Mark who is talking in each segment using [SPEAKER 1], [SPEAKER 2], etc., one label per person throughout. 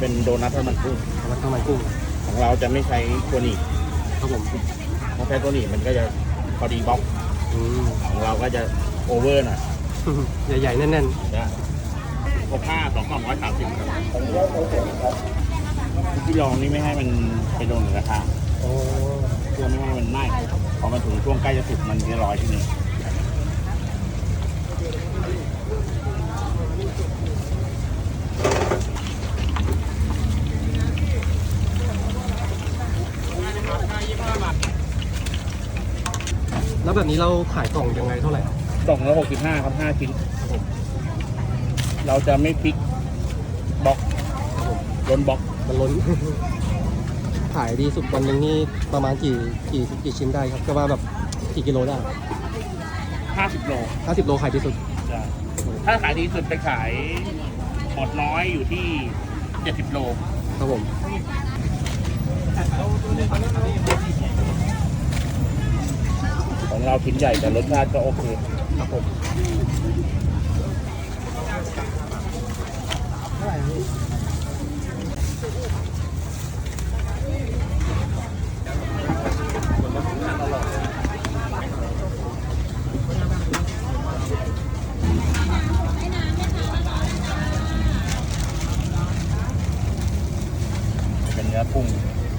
[SPEAKER 1] เป็นโดนัททอดมันกุ้ง
[SPEAKER 2] แล้วข้าวมันกุ้ง
[SPEAKER 1] ของเราจะไม่ใช้ตัวหนีบ
[SPEAKER 2] ครับผม
[SPEAKER 1] ถ้าใช้ตัวหนีบมันก็จะพอดีบล็อก
[SPEAKER 2] อืม
[SPEAKER 1] ของเราก็จะโอเวอร์หน่อย
[SPEAKER 2] ใหญ่ๆแน่น
[SPEAKER 1] นะหกห้าสองกล่องร้อยสามสิบครับที่ลองนี่ไม่ให้มันไปโดนราคา
[SPEAKER 2] ๆโอ้
[SPEAKER 1] เพื่อไม่ให้มันไหม้พอมาถึงช่วงใกล้จะสุกมันจะลอยที่นี่
[SPEAKER 2] แล้วแบบนี้เราขายกล่องยังไงเท่าไหร่ครับ
[SPEAKER 1] กล่องละหกสิบห้าครับห้าชิ้นเราจะไม่พลิกบล็อก
[SPEAKER 2] ครับผม
[SPEAKER 1] ล้นบล็อก
[SPEAKER 2] มันล้น ขายดีสุดวันหนึ่งนี่ประมาณกี่กี่กี่ชิ้นได้ครับก็ว่าแบบกี่กิโลได้
[SPEAKER 1] ห้าสิบโล
[SPEAKER 2] 50โลขายดีสุด
[SPEAKER 1] จะถ้าขายดีสุดไปขายหมดน้อยอยู่ที่เจ็ดสิบโล
[SPEAKER 2] ครับผม
[SPEAKER 1] ของเราชิ้นใหญ่แต่รสชาติก็โอเค
[SPEAKER 2] ครับผม
[SPEAKER 1] เป็นเนื้อกุ้ง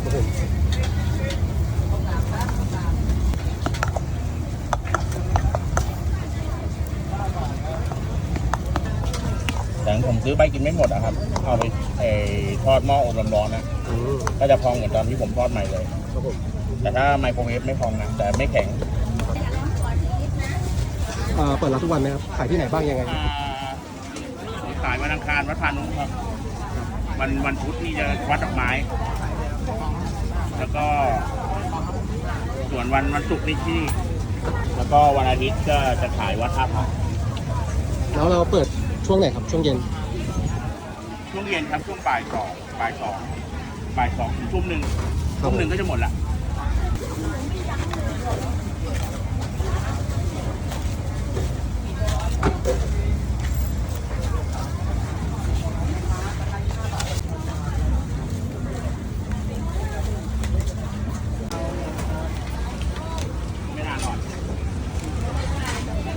[SPEAKER 2] ครับผม
[SPEAKER 1] ผมซื้อไปกินไม่หมดอะครับ เอาไปเอ่อทอดหม้ออบลมร้อนนะ
[SPEAKER 2] อืม
[SPEAKER 1] ก็จะพองเหมือนตอนที่ผมทอดใหม่เลย
[SPEAKER 2] ครับผม
[SPEAKER 1] แต่ถ้าไมโครเวฟไม่พองนะแต่ไม่แข็ง
[SPEAKER 2] อ่าเปิดร้านทุกวันไหมครับขายที่ไหนบ้างยังไง
[SPEAKER 1] อ่าผมขายวันอังคารวัดพานุครับวันวันพุธนี่จะวัดดอกไม้ แล้วก็ ส่วนวันวันศุกร์นี่ที่นี่แล้วก็วันอาทิตย์ก็จะขายวัดท่าพระ
[SPEAKER 2] แล้วเราเปิดช่วงไหนครับช่วงเย็น
[SPEAKER 1] ช่วงเย็นครับช่วงบ่ายสองบ่ายสองบ่ายสองถึงทุ่มหนึ่ง
[SPEAKER 2] ครับ
[SPEAKER 1] ทุ่มหนึ่งก็จะหมดละ